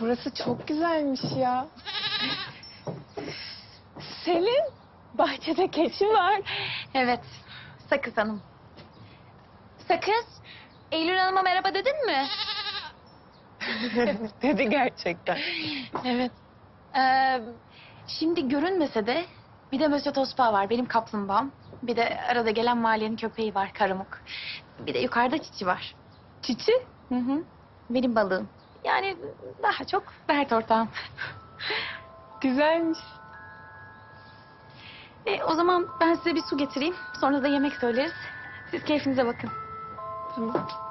Burası çok güzelmiş ya. Selin, bahçede keçi var. Evet. Sakız Hanım. Sakız. Eylül Hanım'a merhaba dedin mi? Dedi gerçekten. Evet. Ee, şimdi görünmese de bir de Mösyö Tospa var benim kaplumbağam. Bir de arada gelen mahallenin köpeği var Karamuk. Bir de yukarıda Çiçi var. Çiçi? Hı hı. Benim balığım. Yani daha çok Bert ortağım. Güzelmiş. E, o zaman ben size bir su getireyim. Sonra da yemek söyleriz. Siz keyfinize bakın. Tamam.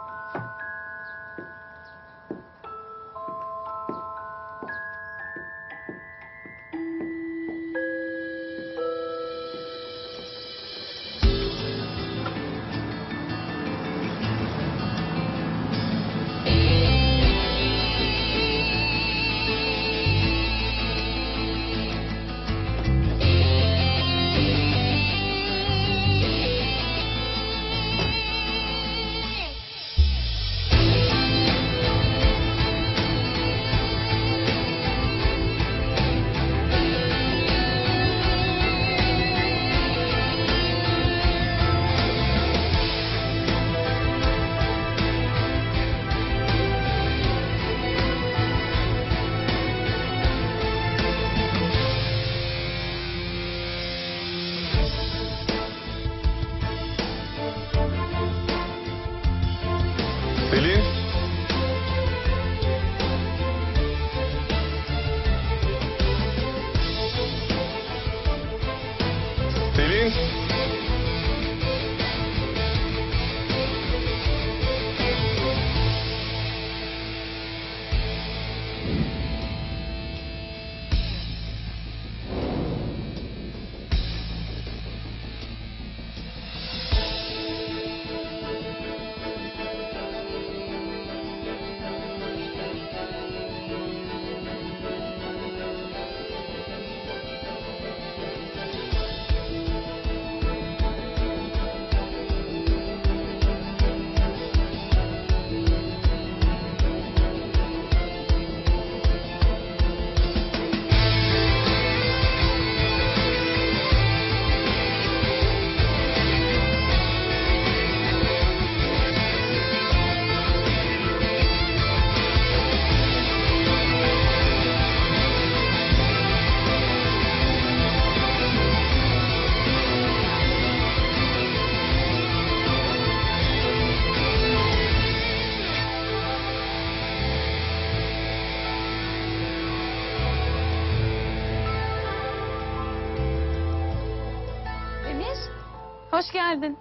Hoş geldin.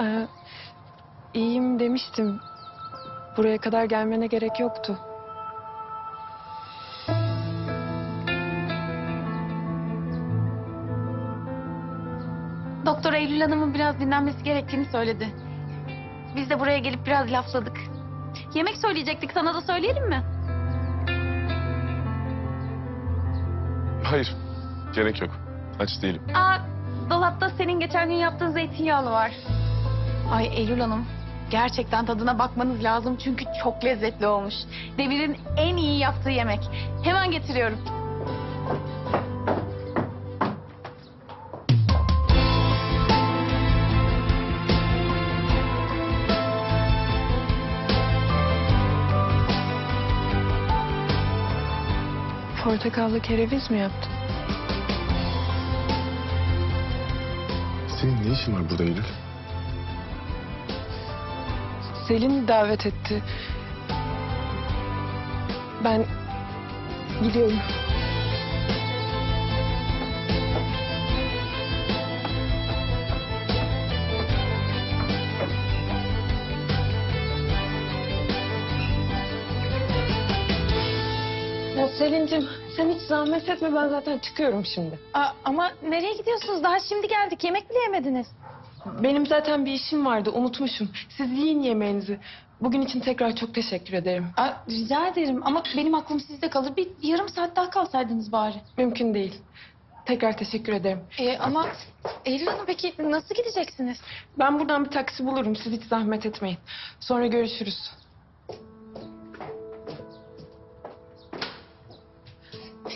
Ee, iyiyim demiştim. Buraya kadar gelmene gerek yoktu. Doktor Eylül Hanım'ın biraz dinlenmesi gerektiğini söyledi. Biz de buraya gelip biraz lafladık. Yemek söyleyecektik, sana da söyleyelim mi? Hayır. Gerek yok. Aç değilim. Aa, dolapta senin geçen gün yaptığın zeytinyağlı var. Ay Eylül Hanım, gerçekten tadına bakmanız lazım çünkü çok lezzetli olmuş. Demir'in en iyi yaptığı yemek. Hemen getiriyorum. Portakallı kereviz mi yaptın? Senin ne işin var burada Eylül? Selin davet etti. Ben gidiyorum. Ya Selin'cim sen hiç zahmet etme ben zaten çıkıyorum şimdi. Aa, ama nereye gidiyorsunuz? Daha şimdi geldik. Yemek bile yemediniz. Benim zaten bir işim vardı unutmuşum. Siz yiyin yemeğinizi. Bugün için tekrar çok teşekkür ederim. Aa, rica ederim ama benim aklım sizde kalır. Bir yarım saat daha kalsaydınız bari. Mümkün değil. Tekrar teşekkür ederim. Ee, ama Eylül Hanım peki nasıl gideceksiniz? Ben buradan bir taksi bulurum. Siz hiç zahmet etmeyin. Sonra görüşürüz.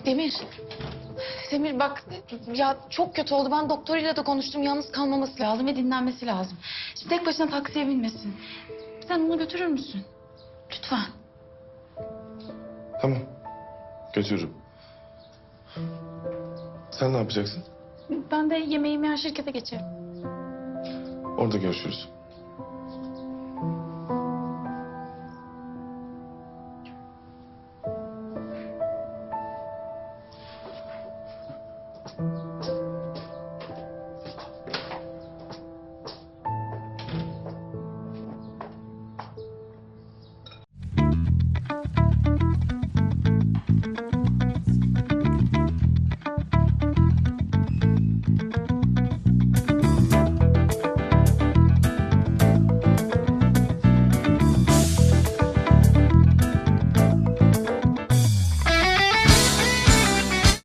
Demir. Demir bak ya çok kötü oldu. Ben doktoruyla da konuştum. Yalnız kalmaması lazım ve dinlenmesi lazım. Şimdi tek başına taksiye binmesin. Sen onu götürür müsün? Lütfen. Tamam. Götürürüm. Sen ne yapacaksın? Ben de yemeğimi yer şirkete geçerim. Orada görüşürüz.